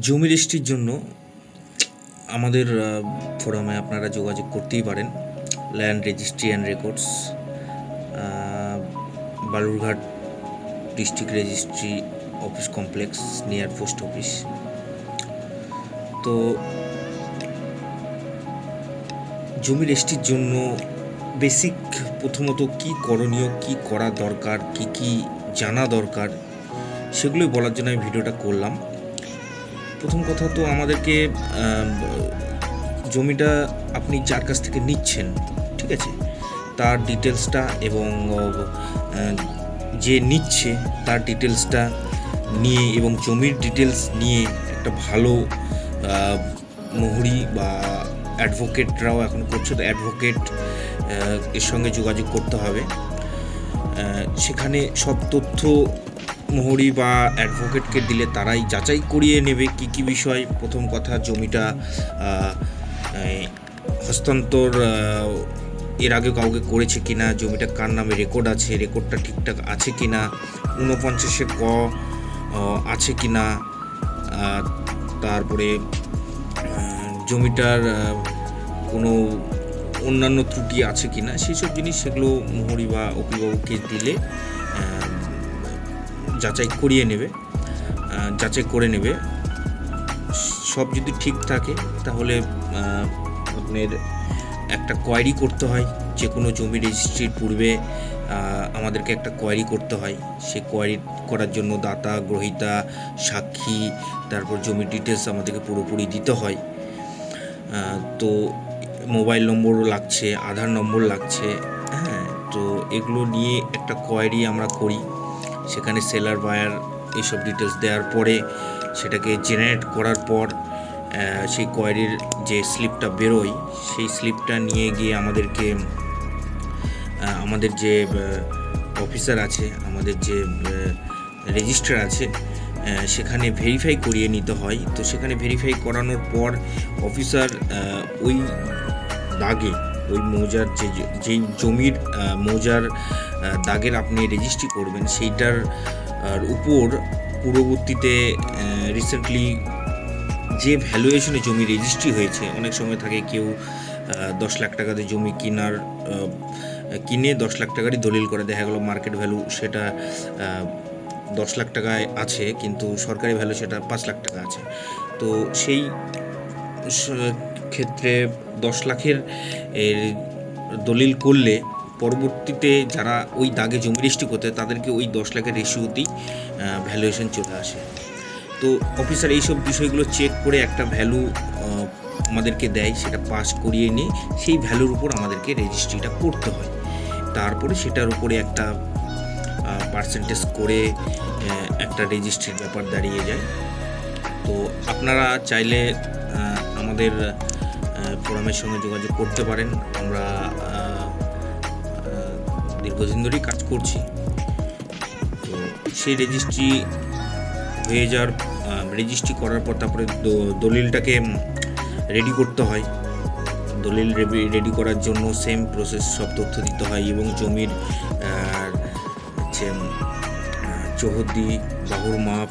জমি রেজিস্ট্রির জন্য আমাদের ফোরামে আপনারা যোগাযোগ করতেই পারেন। Land registry and records Balurghat district registry office complex near post office তো জমি রেজিস্ট্রির জন্য বেসিক প্রথমত কি করণীয়, কি করা দরকার, কি কি জানা দরকার, সেগুলোই বলার জন্য আমি ভিডিওটা করলাম। প্রথম কথা তো আমাদেরকে জমিটা আপনি যার কাছ থেকে নিচ্ছেন, ঠিক আছে? তার ডিটেলসটা এবং যে নিচ্ছে তার ডিটেলসটা নিয়ে এবং জমির ডিটেলস নিয়ে একটা ভালো মোহরি বা অ্যাডভোকেটরাও এখন করছে। তো অ্যাডভোকেট এর সঙ্গে যোগাযোগ করতে হবে। সেখানে সব তথ্য মোহরি বা অ্যাডভোকেটকে দিলে তারাই যাচাই করিয়ে নেবে কি কি বিষয়। প্রথম কথা, জমিটা হস্তান্তর এর আগে কাউকে করেছে কিনা, জমিটা কার নামে রেকর্ড আছে রেকর্ডটা ঠিকঠাক আছে কিনা, ঊনপঞ্চাশে ক আছে কিনা তারপরে জমিটার কোনো অন্যান্য ত্রুটি আছে কিনা, সেই সব জিনিস সেগুলো মোহরি বা অভিভাবককে দিলে যাচাই করিয়ে নেবে যাচাই করে নেবে। সব যদি ঠিক থাকে, তাহলে আপনার একটা কোয়ারি করতে হয়। যে কোনো জমি রেজিস্ট্রির পূর্বে আমাদেরকে একটা কোয়ারি করতে হয়। সে কোয়ারি করার জন্য দাতা, গ্রহিতা, সাক্ষী, তারপর জমির ডিটেলস আমাদেরকে পুরোপুরি দিতে হয়। তো মোবাইল নম্বরও লাগছে, আধার নম্বর লাগছে হ্যাঁ তো এগুলো নিয়ে একটা কোয়ারি আমরা করি। সেখানে সেলার বায়ার এইসব ডিটেলস দেওয়ার পরে সেটাকে জেনারেট করার পর সেই কোয়ারির যে স্লিপটা বেরোয়, সেই স্লিপটা নিয়ে গিয়ে আমাদেরকে আমাদের যে অফিসার আছে, আমাদের যে রেজিস্টার আছে সেখানে ভেরিফাই করিয়ে নিতে হয়। তো সেখানে ভেরিফাই করানোর পর অফিসার ওই দাগে, ওই মৌজার যে, যেই জমির মৌজার দাগের আপনি রেজিস্ট্রি করবেন, সেইটার উপর পূর্ববর্তীতে রিসেন্টলি যে ভ্যালুয়েশনে জমি রেজিস্ট্রি হয়েছে, অনেক সময় থাকে কেউ দশ লাখ টাকাতে জমি কেনার কিনে দশ লাখ টাকারই দলিল করে, দেখা গেলো মার্কেট ভ্যালু সেটা দশ লাখ টাকায় আছে, কিন্তু সরকারি ভ্যালু সেটা পাঁচ লাখ টাকা আছে। তো সেই ক্ষেত্রে দশ লাখের দলিল করলে পরবর্তীতে যারা ওই দাগে জমি রেজিস্ট্রি করতে তাদেরকে ওই দশ লাখের রেশিওতেই ভ্যালুয়েশন চলে আসে। তো অফিসার এইসব বিষয়গুলো চেক করে একটা ভ্যালু আমাদেরকে দেয়, সেটা পাস করিয়ে নিয়ে সেই ভ্যালুর উপর আমাদেরকে রেজিস্ট্রিটা করতে হয়। তারপরে সেটার উপরে একটা পার্সেন্টেজ করে একটা রেজিস্ট্রির ব্যাপার দাঁড়িয়ে যায়। তো আপনারা চাইলে আমাদের ফোরামের সঙ্গে যোগাযোগ করতে পারেন। আমরা দীর্ঘদিন ধরেই কাজ করছি। তো সেই রেজিস্ট্রি হয়ে যাওয়ার রেজিস্ট্রি করার পর তারপরে দলিলটাকে রেডি করতে হয়। দলিল রেডি করার জন্য সেম প্রসেস সব তথ্য দিতে হয় এবং জমির হচ্ছে চৌহদ্দি, বাহুর মাপ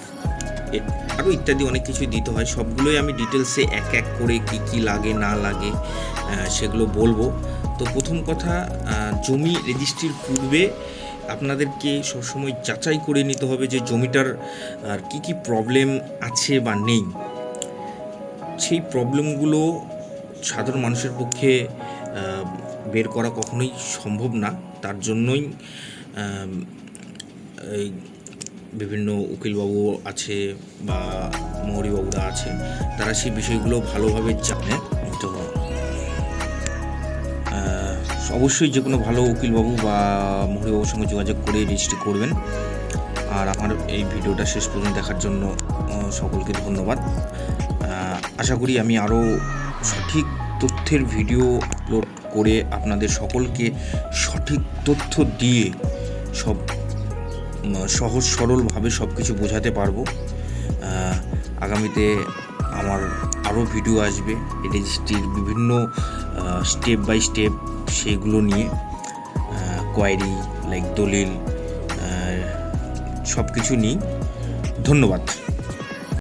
আরও ইত্যাদি অনেক কিছু দিতে হয়। সবগুলোই আমি ডিটেলসে এক এক করে কি কি লাগে, না লাগে সেগুলো বলব। তো প্রথম কথা জমি রেজিস্ট্রির পূর্বে আপনাদেরকে সবসময় যাচাই করে নিতে হবে যে জমিটার, আর কি কি প্রবলেম আছে বা নেই। সেই প্রবলেমগুলো সাধারণ মানুষের পক্ষে বের করা কখনোই সম্ভব না। তার জন্যই বিভিন্ন উকিলবাবু আছে বা মৌরিবাবুরা আছে, তারা সেই বিষয়গুলো ভালোভাবে জানে। অবশ্যই যে কোনো ভালো উকিলবাবু বা মৌরিবাবুর সঙ্গে যোগাযোগ করে রেজিস্ট্রি করবেন। আর আমার এই ভিডিওটা শেষ পর্যন্ত দেখার জন্য সকলকে ধন্যবাদ। আশা করি আমি আরও সঠিক তথ্যের ভিডিও আপলোড করে আপনাদের সকলকে সঠিক তথ্য দিয়ে সব সহজ সরলভাবে সব কিছু বোঝাতে পারব। আগামীতে আমার আরও ভিডিও আসবে। রেজিস্ট্রির বিভিন্ন স্টেপ বাই স্টেপ সেগুলো নিয়ে কোয়ারি লাইক দলিল সব কিছু নিই ধন্যবাদ।